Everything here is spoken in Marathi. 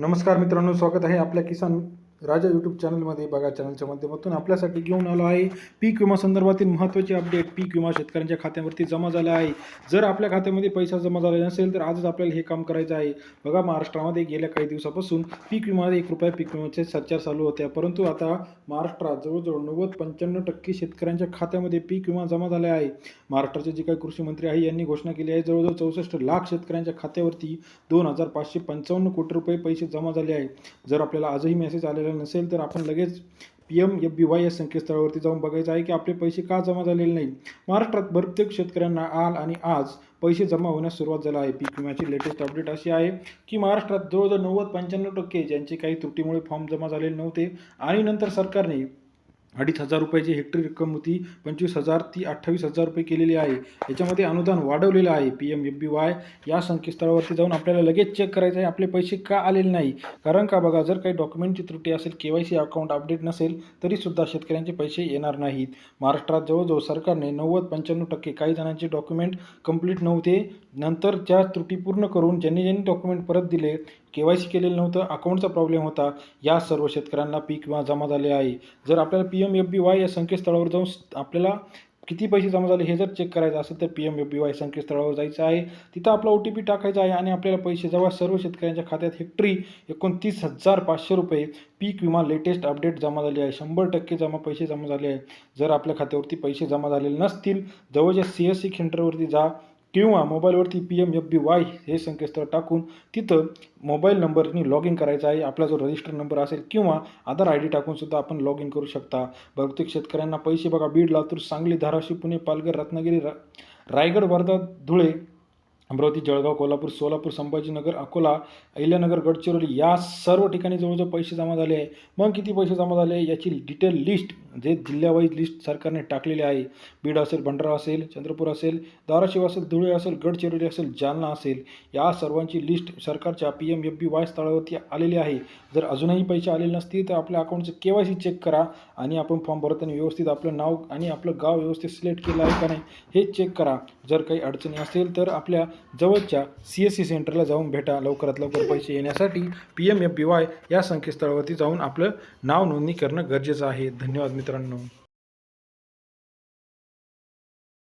नमस्कार मित्रांनो स्वागत आहे आपल्या किसान राजा यूट्यूब चॅनलमध्ये बघा चॅनलच्या माध्यमातून. आपल्यासाठी घेऊन आलो आहे पीक विमा संदर्भातील महत्त्वाचे अपडेट पीक विमा शेतकऱ्यांच्या खात्यावरती जमा झाला आहे. जर आपल्या खात्यामध्ये पैसा जमा झाला नसेल तर आजच आपल्याला हे काम करायचं आहे. बघा महाराष्ट्रामध्ये गेल्या काही दिवसापासून पीक विमा एक रुपया पीक विम्याचे सच्चार चालू होत्या परंतु आता महाराष्ट्रात जवळजवळ नव्वद पंच्याण्णव टक्के शेतकऱ्यांच्या खात्यामध्ये पीक विमा जमा झाला आहे. महाराष्ट्राचे जे काही कृषी मंत्री आहे यांनी घोषणा केली आहे जवळजवळ चौसष्ट लाख शेतकऱ्यांच्या खात्यावरती दोन हजार पाचशे पंचावन्न कोटी रुपये पैसे जमा झाले आहे. जर आपल्याला आजही मेसेज आलेला नसेल तर आपण लगेच P M F B Y या संकेतस्थळावरती जाऊन बघायचं आहे की आपले पैसे का जमा झालेले नाही महाराष्ट्रात प्रत्येक शेतकऱ्यांना आल आणि आज पैसे जमा होण्यास सुरुवात झाला आहे. पीक विम्याची लेटेस्ट अपडेट अशी आहे की महाराष्ट्रात जवळजवळ नव्वद पंच्याण्णव टक्के ज्यांचे काही त्रुटीमुळे फॉर्म जमा झालेले नव्हते आणि नंतर सरकारने अडीच हजार रुपयाची हेक्टरी रक्कम होती. पंचवीस हजार ती अठ्ठावीस हजार रुपये केलेली आहे. याच्यामध्ये अनुदान वाढवलेलं आहे. P M F B Y या संकेतस्थळावरती जाऊन आपल्याला लगेच चेक करायचं आहे. आपले पैसे का आलेले नाही? कारण का बघा जर काही डॉक्युमेंटची त्रुटी असेल K Y C account update नसेल तरीसुद्धा शेतकऱ्यांचे पैसे येणार नाहीत. महाराष्ट्रात जवळजवळ सरकारने नव्वद पंच्याण्णव टक्के काही जणांचे डॉक्युमेंट कंप्लीट नव्हते. नंतर त्या त्रुटी पूर्ण करून ज्यांनी ज्यांनी डॉक्युमेंट परत दिले के वाय सी केलेलं नव्हतं अकाउंटचा प्रॉब्लेम होता. या सर्व शेतकऱ्यांना पीक विमा जमा झाले आहे. जर आपल्याला P P M F B Y या संकेतस्थळावर जाऊन आपल्याला किती पैसे जमा झाले हे जर चेक करायचं असेल तर P M F B Y संकेतस्थळावर जायचं आहे. तिथं आपला ओ टी पी टाकायचा आहे आणि आपल्याला पैसे जवळ सर्व शेतकऱ्यांच्या खात्यात हेक्टरी एकोणतीस हजार पाचशे रुपये पीक विमा लेटेस्ट अपडेट जमा झाली आहे. शंभर टक्के जमा पैसे जमा झाले आहे. जर आपल्या खात्यावरती पैसे जमा झालेले नसतील जवळच्या सी एस सी सेंटरवरती जा. किंवा मोबाईलवरती P M F B Y हे संकेतस्थळ टाकून तिथं मोबाईल नंबरनी लॉग इन करायचा आहे. आपला जो रजिस्टर नंबर असेल किंवा आधार आय डी टाकूनसुद्धा आपण लॉग इन करू शकता. बहुतेक शेतकऱ्यांना पैसे बघा. बीड लातूर सांगली धाराशिव पुणे पालघर रत्नागिरी रा रायगड वर्धा धुळे अमरावती जळगाव कोल्हापूर सोलापूर संभाजीनगर अकोला अहिल्यानगर गडचिरोली या सर्व ठिकाणी जवळजवळ पैसे जमा झाले आहे. मग किती पैसे जमा झाले याची डिटेल लिस्ट जे जिल्ह्यावाईज लिस्ट सरकारने टाकलेली आहे. बीड असेल भंडारा असेल चंद्रपूर असेल धाराशिव असेल धुळे असेल गडचिरोली असेल जालना असेल या सर्वांची लिस्ट सरकारच्या P M F B Y स्थळावरती आलेली आहे. जर अजूनही पैसे आलेले नसतील तर आपल्या अकाउंटचं के वाय सी चेक करा आणि आपण फॉर्म भरताना व्यवस्थित आपलं नाव आणि आपलं गाव व्यवस्थित सिलेक्ट केलं आहे का नाही हे चेक करा. जर काही अडचणी असेल तर आपल्या जवळच्या सी एस सी सेंटरला जाऊन भेटा. लवकरात लवकर पैसे येण्यासाठी P M F B Y या संकेतस्थळावरती जाऊन आपलं नाव नोंदणी करणं गरजेचं आहे. धन्यवाद मित्रांनो.